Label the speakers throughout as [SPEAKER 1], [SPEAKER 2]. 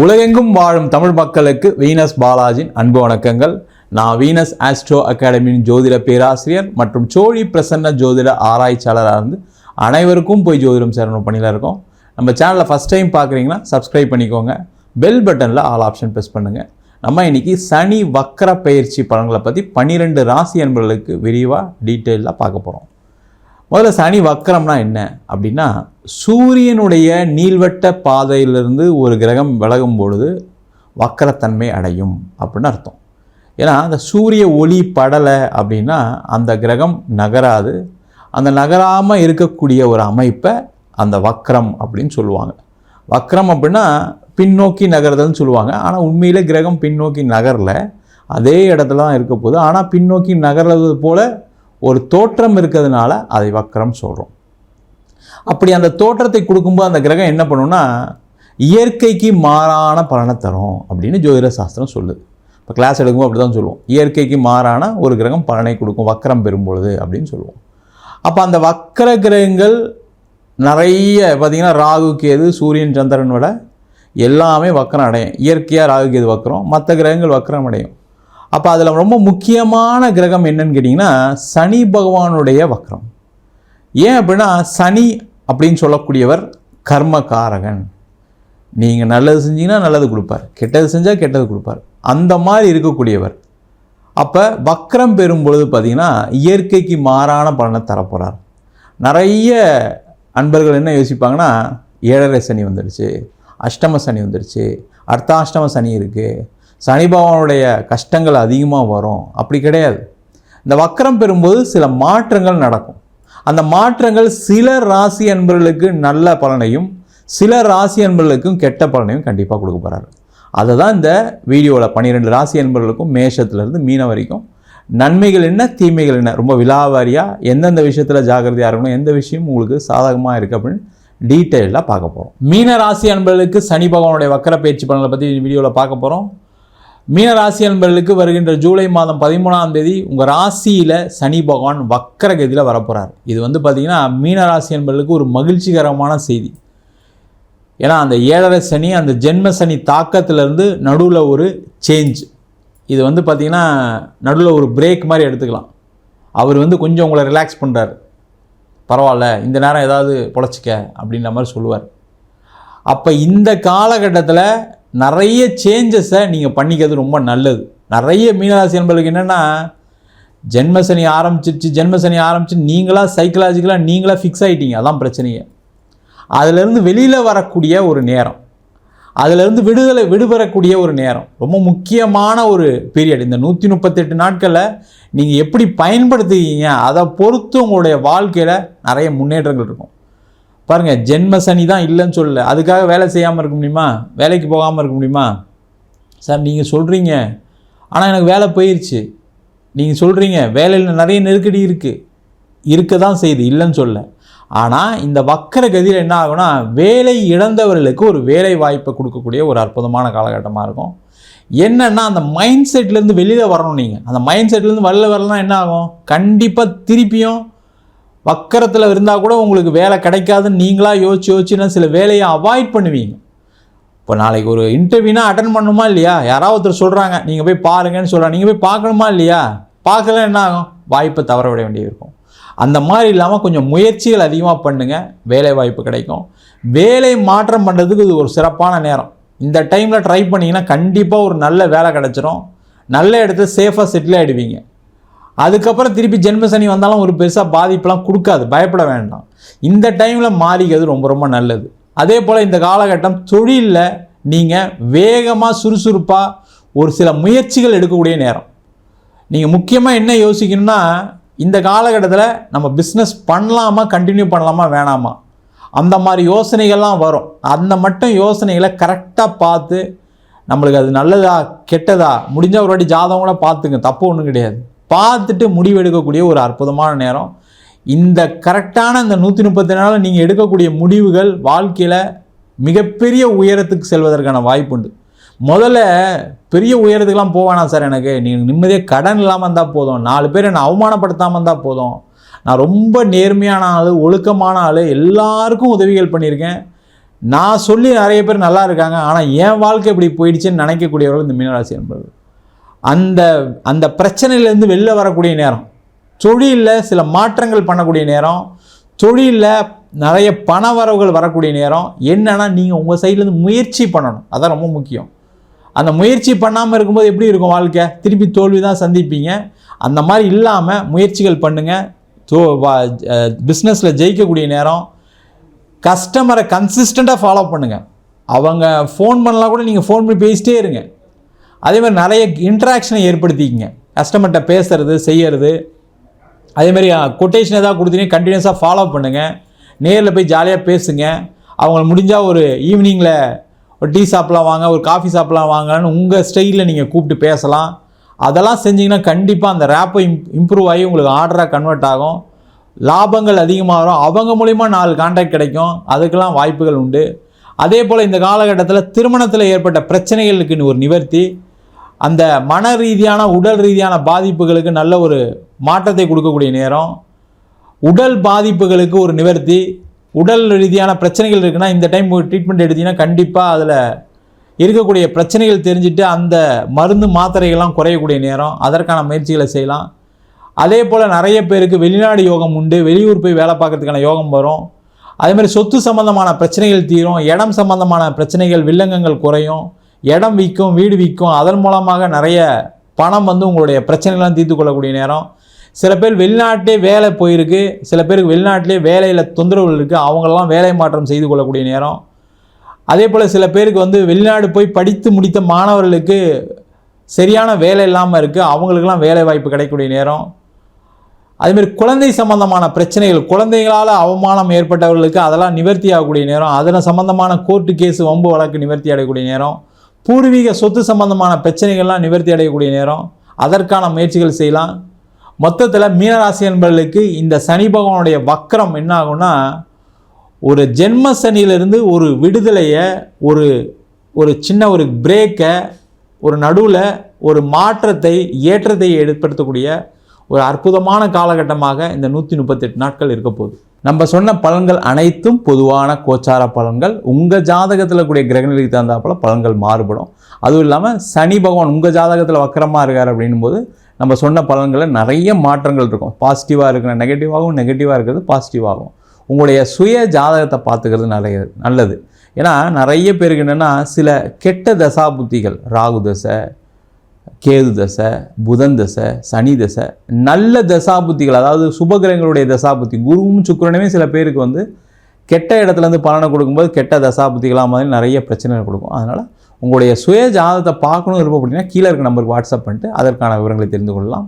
[SPEAKER 1] உலகெங்கும் வாழும் தமிழ் மக்களுக்கு வீனஸ் பாலாஜின் அன்பு வணக்கங்கள். நான் வீனஸ் ஆஸ்ட்ரோ அகாடமியின் ஜோதிட பேராசிரியர் மற்றும் சோழி பிரசன்ன ஜோதிட ஆராய்ச்சியாளராக இருந்து அனைவருக்கும் போய் ஜோதிடம் சேரணும் பணியில் இருக்கோம். நம்ம சேனலை ஃபஸ்ட் டைம் பார்க்குறீங்கன்னா சப்ஸ்கிரைப் பண்ணிக்கோங்க. பெல் பட்டனில் ஆல் ஆப்ஷன் ப்ரெஸ் பண்ணுங்கள் நம்ம இன்னைக்கு சனி வக்கர பயிற்சி பலன்களை பற்றி பன்னிரெண்டு ராசி அன்பர்களுக்கு விரிவாக டீட்டெயிலாக பார்க்க போகிறோம் முதல்ல சனி வக்கரம்னா என்ன? அப்படின்னா சூரியனுடைய நீள்வட்ட பாதையிலிருந்து ஒரு கிரகம் விலகும் பொழுது வக்கரத்தன்மை அடையும் அப்படின்னு அர்த்தம். ஏன்னா அந்த சூரிய ஒளி படலை அப்படின்னா அந்த கிரகம் நகராது. அந்த நகராமல் இருக்கக்கூடிய ஒரு அமைப்பை அந்த வக்கரம் அப்படின்னு சொல்லுவாங்க. வக்கரம் அப்படின்னா பின்னோக்கி நகர்தல்னு சொல்லுவாங்க. ஆனால் உண்மையிலே கிரகம் பின்னோக்கி நகரல. அதே இடத்துல தான் இருக்க போகுது. ஆனால் பின்னோக்கி நகர்றது போல் ஒரு தோற்றம் இருக்கிறதுனால அதை வக்கரம் சொல்கிறோம் அப்படி அந்த தோற்றத்தை கொடுக்கும்போது அந்த கிரகம் என்ன பண்ணுன்னா இயற்கைக்கு மாறான பலனை தரும் அப்படின்னு ஜோதிட சாஸ்திரம் சொல்லுது. இப்போ கிளாஸ் எடுக்கும்போது அப்படி தான் சொல்லுவோம். இயற்கைக்கு மாறான ஒரு கிரகம் பலனை கொடுக்கும் வக்கரம் பெறும்பொழுது அப்படின்னு சொல்லுவோம். அப்போ அந்த வக்கர கிரகங்கள் நிறைய பார்த்திங்கன்னா ராகு கேது சூரியன் சந்திரன் விட எல்லாமே வக்கரம் அடையும். இயற்கையாக ராகு கேது வக்கரம் மற்ற கிரகங்கள் வக்கரம் அடையும். அப்போ அதில் ரொம்ப முக்கியமான கிரகம் என்னன்னு கேட்டிங்கன்னா சனி பகவானுடைய வக்ரம். ஏன் அப்படின்னா சனி அப்படின்னு சொல்லக்கூடியவர் கர்மகாரகன் நீங்கள் நல்லது செஞ்சீங்கன்னா நல்லது கொடுப்பார். கெட்டது செஞ்சால் கெட்டது கொடுப்பார். அந்த மாதிரி இருக்கக்கூடியவர். அப்போ வக்ரம் பெறும் பொழுது பார்த்திங்கன்னா இயற்கைக்கு மாறான பலனை தரப்போகிறார் நிறைய அன்பர்கள் என்ன யோசிப்பாங்கன்னா ஏழரை சனி வந்துடுச்சு அஷ்டம சனி வந்துடுச்சு அர்த்தாஷ்டம சனி இருக்குது சனி பகவானுடைய கஷ்டங்கள் அதிகமாக வரும். அப்படி கிடையாது. இந்த வக்கரம் பெறும்போது சில மாற்றங்கள் நடக்கும். அந்த மாற்றங்கள் சில ராசி அன்பர்களுக்கு நல்ல பலனையும் சில ராசி அன்பர்களுக்கும் கெட்ட பலனையும் கண்டிப்பாக கொடுக்க போகிறாரு அதை தான் இந்த வீடியோவில் பன்னிரெண்டு ராசி அன்பர்களுக்கும் மேஷத்துலேருந்து மீன வரைக்கும். நன்மைகள் என்ன தீமைகள் என்ன? ரொம்ப விலாவாரியாக எந்தெந்த விஷயத்தில் ஜாக்கிரதையாக இருக்கணும் எந்த விஷயம் உங்களுக்கு சாதகமாக இருக்குது அப்படின்னு டீட்டெயிலாக பார்க்க போகிறோம் மீன ராசி அன்பர்களுக்கு சனி பகவானுடைய வக்கர பயிற்சி பலனை பற்றி வீடியோவில் பார்க்க போகிறோம் மீன ராசி அன்பர்களுக்கு வருகின்ற ஜூலை மாதம் பதிமூணாம் தேதி உங்கள் ராசியில் சனி பகவான் வக்கரகதியில் வரப்போகிறார் இது வந்து பார்த்திங்கன்னா மீன ராசி அன்பர்களுக்கு ஒரு மகிழ்ச்சிகரமான செய்தி. ஏன்னா அந்த ஏழரை சனி அந்த ஜென்ம சனி தாக்கத்திலேருந்து நடுவில் ஒரு சேஞ்ச் இது வந்து பார்த்திங்கன்னா நடுவில் ஒரு பிரேக் மாதிரி எடுத்துக்கலாம். அவர் வந்து கொஞ்சம் உங்களை ரிலாக்ஸ் பண்ணுறாரு பரவாயில்ல இந்த நேரம் ஏதாவது பொழைச்சிக்க அப்படின்ற மாதிரி சொல்லுவார். அப்போ இந்த காலகட்டத்தில் நிறைய சேஞ்சஸை நீங்கள் பண்ணிக்கிறது ரொம்ப நல்லது. நிறைய மீனராசி என்பதுக்கு என்னென்னா ஜென்மசனி ஆரம்பிச்சிருச்சு ஜென்மசனி ஆரம்பிச்சு நீங்களாக சைக்கலாஜிக்கலாக நீங்களாக ஃபிக்ஸ் ஆகிட்டீங்க அதான் பிரச்சனையே. அதிலேருந்து வெளியில் வரக்கூடிய ஒரு நேரம். அதிலிருந்து விடுதலை விடுபெறக்கூடிய ஒரு நேரம். ரொம்ப முக்கியமான ஒரு பீரியட் இந்த நூற்றி முப்பத்தெட்டு நாட்களில் நீங்கள் எப்படி பயன்படுத்துவீங்க அதை பொறுத்து உங்களுடைய வாழ்க்கையில் நிறைய முன்னேற்றங்கள் இருக்கும். பாருங்கள் ஜென்ம சனி தான் இல்லைன்னு சொல்லல. அதுக்காக வேலை செய்யாமல் இருக்க முடியுமா? வேலைக்கு போகாமல் இருக்க முடியுமா? சார் நீங்கள் சொல்கிறீங்க ஆனால் எனக்கு வேலை போயிடுச்சு நீங்கள் சொல்கிறீங்க வேலையில் நிறைய நெருக்கடி இருக்குது இருக்க. தான் செய்யுது இல்லைன்னு சொல்ல ஆனால் இந்த வக்கர கதியில் என்ன ஆகும்னா வேலை இழந்தவர்களுக்கு ஒரு வேலை வாய்ப்பை கொடுக்கக்கூடிய ஒரு அற்புதமான காலகட்டமாக இருக்கும். என்னென்னா அந்த மைண்ட் செட்லேருந்து வெளியில் வரணும் நீங்கள் அந்த மைண்ட் செட்லேருந்து வெளில வரலாம் என்ன ஆகும்? கண்டிப்பாக திருப்பியும் வக்கரத்தில் இருந்தால் கூட உங்களுக்கு வேலை கிடைக்காதுன்னு நீங்களாக யோசிச்சு யோசிச்சுன்னா சில வேலையை அவாய்ட் பண்ணுவீங்க. இப்போ நாளைக்கு ஒரு இன்டர்வியூனா அட்டன் பண்ணணுமா இல்லையா? யாராவது ஒருத்தர் சொல்கிறாங்க நீங்கள் போய் பாருங்கன்னு சொல்கிறாங்க நீங்கள் போய் பார்க்கணுமா இல்லையா? பார்க்கல என்ன ஆகும்? வாய்ப்பை தவற விட வேண்டியது இருக்கும் அந்த மாதிரி இல்லாமல் கொஞ்சம் முயற்சிகள் அதிகமாக பண்ணுங்கள் வேலை வாய்ப்பு கிடைக்கும். வேலை மாற்றம் பண்ணுறதுக்கு இது ஒரு சிறப்பான நேரம். இந்த டைமில் ட்ரை பண்ணிங்கன்னா கண்டிப்பாக ஒரு நல்ல வேலை கிடச்சிரும். நல்ல இடத்துல சேஃபாக செட்டில் ஆகிடுவீங்க அதுக்கப்புறம் திருப்பி ஜென்ம சனி வந்தாலும் ஒரு பெருசாக பாதிப்பெலாம் கொடுக்காது பயப்பட வேண்டாம். இந்த டைமில் மாறிக்கிறது ரொம்ப ரொம்ப நல்லது. அதே போல் இந்த காலகட்டம் தொழிலில் நீங்கள் வேகமாக சுறுசுறுப்பாக ஒரு சில முயற்சிகள் எடுக்கக்கூடிய நேரம். நீங்கள் முக்கியமாக என்ன யோசிக்கணும்னா இந்த காலகட்டத்தில் நம்ம பிஸ்னஸ் பண்ணலாமா கண்டினியூ பண்ணலாமா வேணாமா? அந்த மாதிரி யோசனைகள்லாம் வரும். அந்த மட்டும் யோசனைகளை கரெக்டாக பார்த்து நம்மளுக்கு அது நல்லதா கெட்டதா முடிஞ்ச ஒரு வாட்டி ஜாதகம் கூட பார்த்துங்க தப்பு ஒன்றும் கிடையாது. பார்த்துட்டு முடிவு எடுக்கக்கூடிய ஒரு அற்புதமான நேரம். இந்த கரெக்டான இந்த நூற்றி முப்பத்தி நாளில் நீங்கள் எடுக்கக்கூடிய முடிவுகள் வாழ்க்கையில் மிகப்பெரிய உயரத்துக்கு செல்வதற்கான வாய்ப்புண்டு முதல்ல பெரிய உயரத்துக்கெலாம் போவானா சார் எனக்கு. நீங்கள் நிம்மதியாக கடன் இல்லாமல் இருந்தால் போதும். நாலு பேர் என்னை அவமானப்படுத்தாமல் இருந்தால் போதும். நான் ரொம்ப நேர்மையான ஆள் ஒழுக்கமான ஆள் எல்லாருக்கும் உதவிகள் பண்ணியிருக்கேன். நான் சொல்லி நிறைய பேர் நல்லா இருக்காங்க. ஆனால் என் வாழ்க்கை இப்படி போயிடுச்சுன்னு நினைக்கக்கூடியவர்கள் இந்த மீனராசி என்பது அந்த அந்த பிரச்சனையிலேருந்து வெளில வரக்கூடிய நேரம். தொழிலில் சில மாற்றங்கள் பண்ணக்கூடிய நேரம். தொழிலில் நிறைய பண வரவுகள் வரக்கூடிய நேரம். என்னென்னா நீங்கள் உங்கள் சைட்லேருந்து முயற்சி பண்ணணும். அதான் ரொம்ப முக்கியம். அந்த முயற்சி பண்ணாமல் இருக்கும்போது எப்படி இருக்கும் வாழ்க்கை? திருப்பி தோல்வி தான் சந்திப்பீங்க. அந்த மாதிரி இல்லாமல் முயற்சிகள் பண்ணுங்கள் தோ பிஸ்னஸில் ஜெயிக்கக்கூடிய நேரம். கஸ்டமரை கன்சிஸ்டண்ட்டாக ஃபாலோ பண்ணுங்கள் அவங்க ஃபோன் பண்ணலாம் கூட நீங்கள் ஃபோன் பண்ணி பேசிட்டே இருங்க. அதே மாதிரி நிறைய இன்ட்ராக்ஷனை ஏற்படுத்திக்கிங்க. கஸ்டமர்கிட்ட பேசுறது செய்யறது. அதே மாதிரி கொட்டேஷன் எதாவது கொடுத்தீங்கன்னா கண்டினியூஸாக ஃபாலோ பண்ணுங்கள் நேரில் போய் ஜாலியாக பேசுங்க. அவங்கள முடிஞ்சால் ஒரு ஈவினிங்கில் ஒரு டீ சாப்பிட்லாம் வாங்க ஒரு காஃபி சாப்பிட்லாம் வாங்கன்னு உங்கள் ஸ்டைலில் நீங்கள் கூப்பிட்டு பேசலாம். அதெல்லாம் செஞ்சிங்கன்னா கண்டிப்பாக அந்த ரேப்பை இம் இம்ப்ரூவ் ஆகி உங்களுக்கு ஆர்டராக கன்வெர்ட் ஆகும். லாபங்கள் அதிகமாக வரும். அவங்க மூலிமா நாலு கான்டாக்ட் கிடைக்கும். அதுக்கெல்லாம் வாய்ப்புகள் உண்டு. அதே போல் இந்த காலகட்டத்தில் திருமணத்தில் ஏற்பட்ட பிரச்சனைகளுக்கு ஒரு நிவர்த்தி. அந்த மன ரீதியான உடல் ரீதியான பாதிப்புகளுக்கு நல்ல ஒரு மாற்றத்தை கொடுக்கக்கூடிய நேரம். உடல் பாதிப்புகளுக்கு ஒரு நிவர்த்தி. உடல் ரீதியான பிரச்சனைகள் இருக்குன்னா இந்த டைம் ட்ரீட்மெண்ட் எடுத்தீங்கன்னா கண்டிப்பாக அதில் இருக்கக்கூடிய பிரச்சனைகள் தெரிஞ்சுட்டு அந்த மருந்து மாத்திரைகள்லாம் குறையக்கூடிய நேரம். அதற்கான முயற்சிகளை செய்யலாம். அதே போல் நிறைய பேருக்கு வெளிநாடு யோகம் உண்டு. வெளியூர் போய் வேலை பார்க்கறதுக்கான யோகம் வரும். அதே மாதிரி சொத்து சம்பந்தமான பிரச்சனைகள் தீரும். இடம் சம்பந்தமான பிரச்சனைகள் வில்லங்கங்கள் குறையும். இடம் விற்கும் வீடு விற்கும் அதன் மூலமாக நிறைய பணம் வந்து உங்களுடைய பிரச்சனைகள்லாம் தீர்த்து கொள்ளக்கூடிய நேரம். சில பேர் வெளிநாட்டிலே வேலை போயிருக்கு சில பேருக்கு வெளிநாட்டிலே வேலையில் தொந்தரவுகள் இருக்குது அவங்களெல்லாம் வேலை மாற்றம் செய்து கொள்ளக்கூடிய நேரம். அதே போல் சில பேருக்கு வந்து வெளிநாடு போய் படித்து முடித்த மாணவர்களுக்கு சரியான வேலை இல்லாமல் இருக்குது அவங்களுக்கெல்லாம் வேலை வாய்ப்பு கிடைக்கக்கூடிய நேரம். அதேமாரி குழந்தை சம்பந்தமான பிரச்சனைகள் குழந்தைகளால் அவமானம் ஏற்பட்டவர்களுக்கு அதெல்லாம் நிவர்த்தி ஆகக்கூடிய நேரம். அதில் சம்பந்தமான கோர்ட்டு கேஸ் வம்பு வழக்கு நிவர்த்தி அடையக்கூடிய நேரம். பூர்வீக சொத்து சம்பந்தமான பிரச்சனைகள்லாம் நிவர்த்தி அடையக்கூடிய நேரம். அதற்கான முயற்சிகள் செய்யலாம். மொத்தத்தில் மீனராசி என்பர்களுக்கு இந்த சனி பகவானுடைய வக்கரம் என்ன ஆகும்னா ஒரு ஜென்ம சனியிலிருந்து ஒரு விடுதலையை ஒரு ஒரு சின்ன ஒரு பிரேக்கை ஒரு நடுவில் ஒரு மாற்றத்தை ஏற்றத்தை ஏற்படுத்தக்கூடிய ஒரு அற்புதமான காலகட்டமாக இந்த நூற்றி முப்பத்தெட்டு நாட்கள் இருக்க போகுது. நம்ம சொன்ன பலன்கள் அனைத்தும் பொதுவான கோச்சார பலன்கள் உங்கள் ஜாதகத்தில் கூடிய கிரகநிலைக்கு தகுந்தாப்பில் பலன்கள் மாறுபடும். அதுவும் இல்லாமல் சனி பகவான் உங்கள் ஜாதகத்தில் வக்கரமாக இருக்கார் அப்படின்னும் போது நம்ம சொன்ன பலன்களில் நிறைய மாற்றங்கள் இருக்கும். பாசிட்டிவாக இருக்கிற நெகட்டிவாகவும் நெகட்டிவாக இருக்கிறது பாசிட்டிவாகும் உங்களுடைய சுய ஜாதகத்தை பார்த்துக்கிறது நிறைய நல்லது. ஏன்னா நிறைய பேருக்கு என்னென்னா சில கெட்ட தசாபுத்திகள் ராகு தசை கேது தசை புதன் தசை சனி தசை நல்ல தசாபுத்திகள் அதாவது சுபகிரகங்களுடைய தசாபுத்தி. குருவும் சுக்கரனுமே சில பேருக்கு வந்து கெட்ட இடத்துலேருந்து பலனை கொடுக்கும்போது கெட்ட தசாபுத்திகளாக மாதிரி நிறைய பிரச்சனைகள் கொடுக்கும். அதனால் உங்களுடைய சுய ஜாதகத்தை பார்க்கணும் இருப்போம் அப்படின்னா கீழே இருக்க நம்பருக்கு வாட்ஸ்அப் பண்ணிட்டு அதற்கான விவரங்களை தெரிந்து கொள்ளலாம்.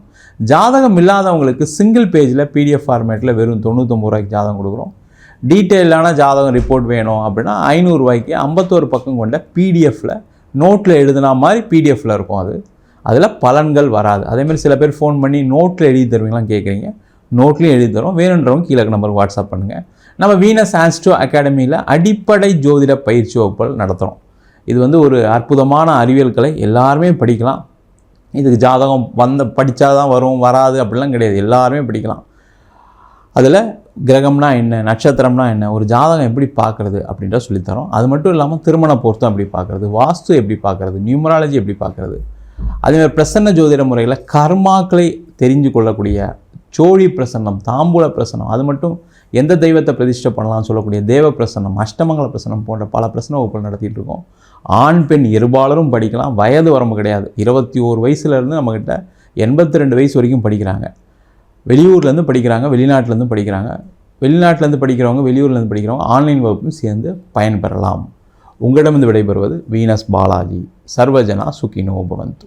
[SPEAKER 1] ஜாதகம் இல்லாதவங்களுக்கு சிங்கிள் பேஜில் பிடிஎஃப் ஃபார்மேட்டில் வெறும் தொண்ணூற்றொம்பது ரூபாய்க்கு ஜாதகம் கொடுக்குறோம். டீட்டெயிலான ஜாதகம் ரிப்போர்ட் வேணும் அப்படின்னா ஐநூறுரூவாய்க்கு ஐம்பத்தோரு பக்கம் கொண்ட பிடிஎஃப்பில் நோட்டில் எழுதுனா மாதிரி பிடிஎஃப்பில் இருக்கும் அது. அதில் பலன்கள் வராது. அதேமாதிரி சில பேர் ஃபோன் பண்ணி நோட்டில் எழுதி தருவீங்களாம் கேட்குறீங்க நோட்லேயும் எழுதி தரோம் வேணுன்றவங்க கீழே நம்பருக்கு வாட்ஸ்அப் பண்ணுங்கள் நம்ம வீனஸ் ஆன்ஸ்டோ அகாடமியில் அடிப்படை ஜோதிட பயிற்சி வகுப்புகள் நடத்துகிறோம் இது வந்து ஒரு அற்புதமான அறிவியல் கலை. எல்லாருமே படிக்கலாம். இதுக்கு ஜாதகம் வந்த படித்தா தான் வரும் வராது அப்படிலாம் கிடையாது. எல்லாருமே படிக்கலாம். அதில் கிரகம்னா என்ன நட்சத்திரம்னா என்ன ஒரு ஜாதகம் எப்படி பார்க்குறது அப்படின்ற சொல்லித்தரோம் அது மட்டும் இல்லாமல் திருமண பொருத்தம் எப்படி பார்க்குறது வாஸ்து எப்படி பார்க்குறது நியூமராலஜி எப்படி பார்க்குறது அதேமாதிரி பிரசன்ன ஜோதிட முறையில் கர்மாக்களை தெரிஞ்சு கொள்ளக்கூடிய சோழி பிரசன்னம் தாம்பூல பிரசன்னம் அது மட்டும் எந்த தெய்வத்தை பிரதிஷ்டை பண்ணலாம்னு சொல்லக்கூடிய தேவ பிரசன்னம் அஷ்டமங்கல பிரசன்னம் போன்ற பல பிரசன வகுப்புகள் நடத்திட்டு இருக்கோம். ஆண் பெண் இருபாலரும் படிக்கலாம். வயது வரம்பு கிடையாது. இருபத்தி ஓரு வயசுலேருந்து நம்மக்கிட்ட எண்பத்தி ரெண்டு வயசு வரைக்கும் படிக்கிறாங்க. வெளியூர்லேருந்து படிக்கிறாங்க வெளிநாட்டிலேருந்து படிக்கிறாங்க. வெளிநாட்டிலேருந்து படிக்கிறவங்க வெளியூர்லேருந்து படிக்கிறவங்க ஆன்லைன் வகுப்பும் சேர்ந்து பயன்பெறலாம். உங்களிடமிருந்து விடைபெறுவது வீனஸ் பாலாஜி. சர்வஜனா சுகினோ பவந்து.